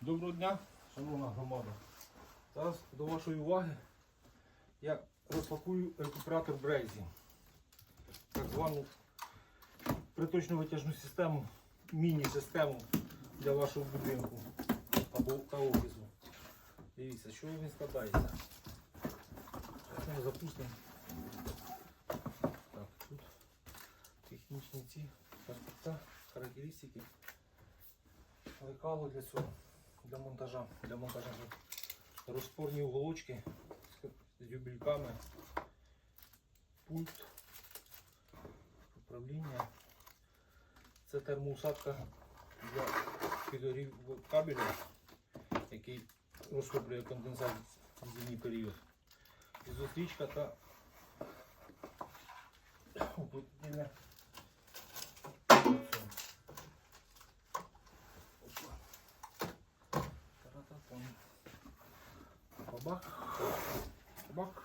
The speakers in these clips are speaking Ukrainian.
Доброго дня, шановна громада. Зараз до вашої уваги я розпакую рекуператор Брейзі. Так звану приточну витяжну систему, міні-систему для вашого будинку або та офісу. Дивіться, що він складається. Зараз ми запустимо. Так, тут технічні ці паспорта, характеристики. Лекало для цього, для монтажа, для монтажа розпорні уголочки з дюбельками, пульт, управління. Це термоусадка для підогрів кабеля, який розхоплює конденсат в зимній період. І та уплотнення. Бабах. Бак.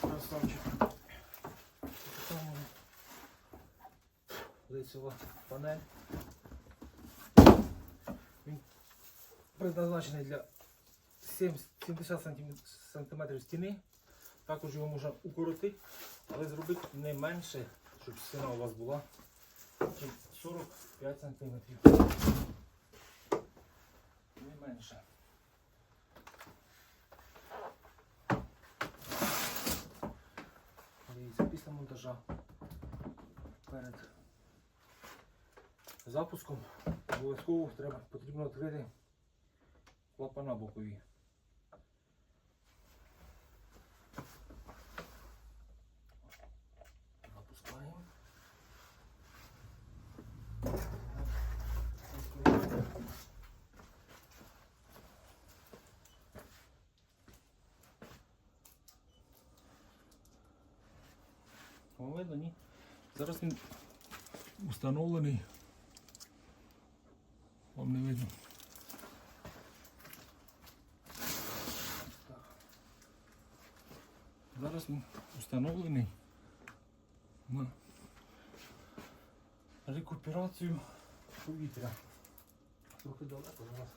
Красавчик. Лицева панель. Він предназначений для 70 см стіни. Також його можна укоротити, але зробити не менше, щоб стіна у вас була 45 сантиметрів. Не менше. Дивіться, після монтажа перед запуском обов'язково потрібно відкрити клапана бокові. Запускаємо. Вам видно, ні? Зараз він встановлений. Вам не видно. Зараз він встановлений на рекуперацію повітря. Трохи далеко зараз.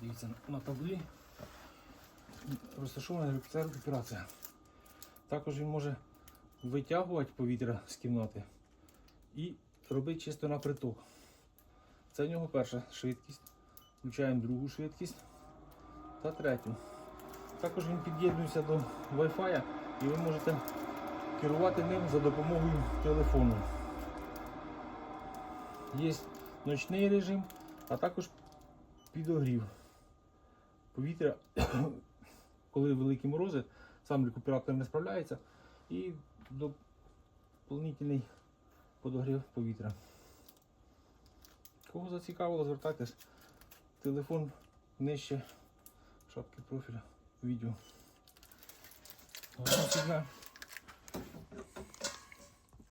Дивіться, на таблі розташована рекуперація. Також він може витягувати повітря з кімнати і робити чисто на приток. Це в нього перша швидкість. Включаємо другу швидкість та третю. Також він під'єднується до Wi-Fi і ви можете керувати ним за допомогою телефону. Є ночний режим, а також підогрів повітря, коли великі морози, сам рекуператор не справляється і доповнительний подогрів повітря. Кого зацікавило, звертайтесь. Телефон нижче шапки профіля видео. Вот всегда.